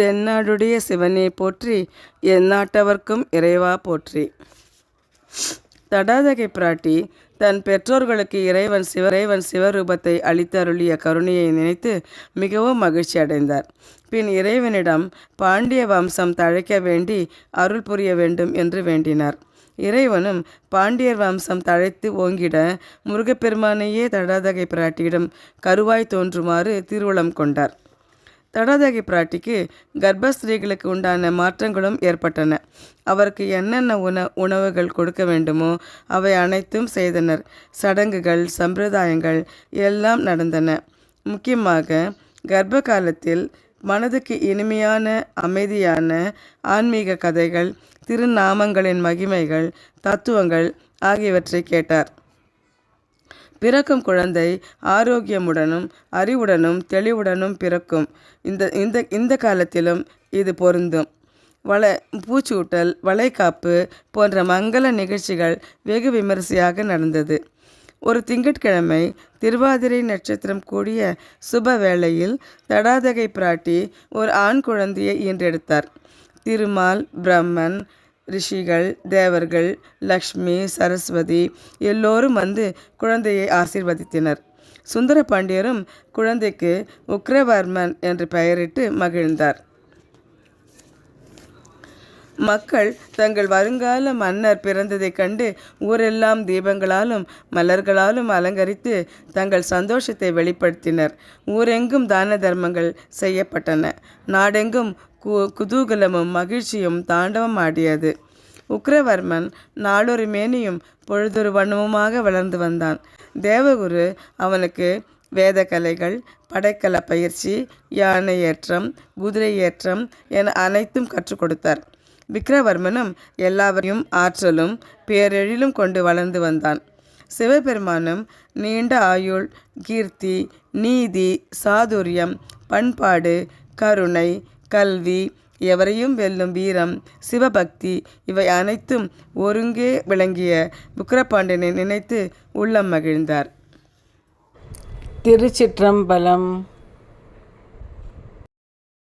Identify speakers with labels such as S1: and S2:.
S1: தென்னாடுடைய சிவனே போற்றி எந்நாட்டவர்க்கும் இறைவா போற்றி. தடாதகை பிராட்டி தன் பெற்றோர்களுக்கு இறைவன் சிவ இறைவன் சிவரூபத்தை அளித்தருளிய கருணையை நினைத்து மிகவும் மகிழ்ச்சி அடைந்தார். பின் இறைவனிடம் பாண்டிய வம்சம் தழைக்க வேண்டி அருள் புரிய வேண்டும் என்று வேண்டினார். இறைவனும் பாண்டியர் வம்சம் தழைத்து ஓங்கிட முருகப்பெருமானையே தடாதகை பிராட்டியிடம் கருவாய் தோன்றுமாறு திருவுளம் கொண்டார். தடாதகி பிராட்டிக்கு கர்ப்பஸ்திரீகளுக்கு உண்டான மாற்றங்களும் ஏற்பட்டன. அவருக்கு என்னென்ன உண உணவுகள் கொடுக்க வேண்டுமோ அவை அனைத்தும் செய்தனர். சடங்குகள் சம்பிரதாயங்கள் எல்லாம் நடந்தன. முக்கியமாக கர்ப்ப காலத்தில் மனதுக்கு இனிமையான அமைதியான ஆன்மீக கதைகள் திருநாமங்களின் மகிமைகள் தத்துவங்கள் ஆகியவற்றை கேட்டார். பிறக்கும் குழந்தை ஆரோக்கியமுடனும் அறிவுடனும் தெளிவுடனும் பிறக்கும். இந்த இந்த இந்த காலத்திலும் இது பொருந்தும். வளை பூச்சூட்டல் வளைகாப்பு போன்ற மங்கள நிகழ்ச்சிகள் வெகு விமரிசையாக நடந்தது. ஒரு திங்கட்கிழமை திருவாதிரை நட்சத்திரம் கூடிய சுப வேளையில் தடாதகை பிராட்டி ஒரு ஆண் குழந்தையை ஈன்றெடுத்தார். திருமால் பிரம்மன் ரிஷிகள் தேவர்கள் லக்ஷ்மி சரஸ்வதி எல்லோரும் வந்து குழந்தையை ஆசீர்வதித்தனர். சுந்தர பாண்டியரும் குழந்தைக்கு உக்ரவர்மன் என்று பெயரிட்டு மகிழ்ந்தார். மக்கள் தங்கள் வருங்கால மன்னர் பிறந்ததைக் கண்டு ஊரெல்லாம் தீபங்களாலும் மலர்களாலும் அலங்கரித்து தங்கள் சந்தோஷத்தை வெளிப்படுத்தினர். ஊரெங்கும் தான தர்மங்கள் செய்யப்பட்டன. நாடெங்கும் கு குதூகலமும் மகிழ்ச்சியும் தாண்டவம் ஆடியது. உக்ரவர்மன் நாளொரு மேனியும் பொழுதொரு வண்ணமுமாக வளர்ந்து வந்தான். தேவகுரு அவனுக்கு வேத கலைகள் படைக்கல பயிற்சி யானை ஏற்றம் குதிரை ஏற்றம் என அனைத்தும் கற்றுக் கொடுத்தார். விக்ரவர்மனும் எல்லாவரையும் ஆற்றலும் பேரெழிலும் கொண்டு வளர்ந்து வந்தான். சிவபெருமானும் நீண்ட ஆயுள் கீர்த்தி நீதி சாதுரியம் பண்பாடு கருணை கல்வி எவரையும் வெல்லும் வீரம் சிவபக்தி இவை அனைத்தும் ஒருங்கே விளங்கிய புக்கரபாண்டியனை நினைத்து உள்ளம் மகிழ்ந்தார்.
S2: திருச்சிற்றம்பலம்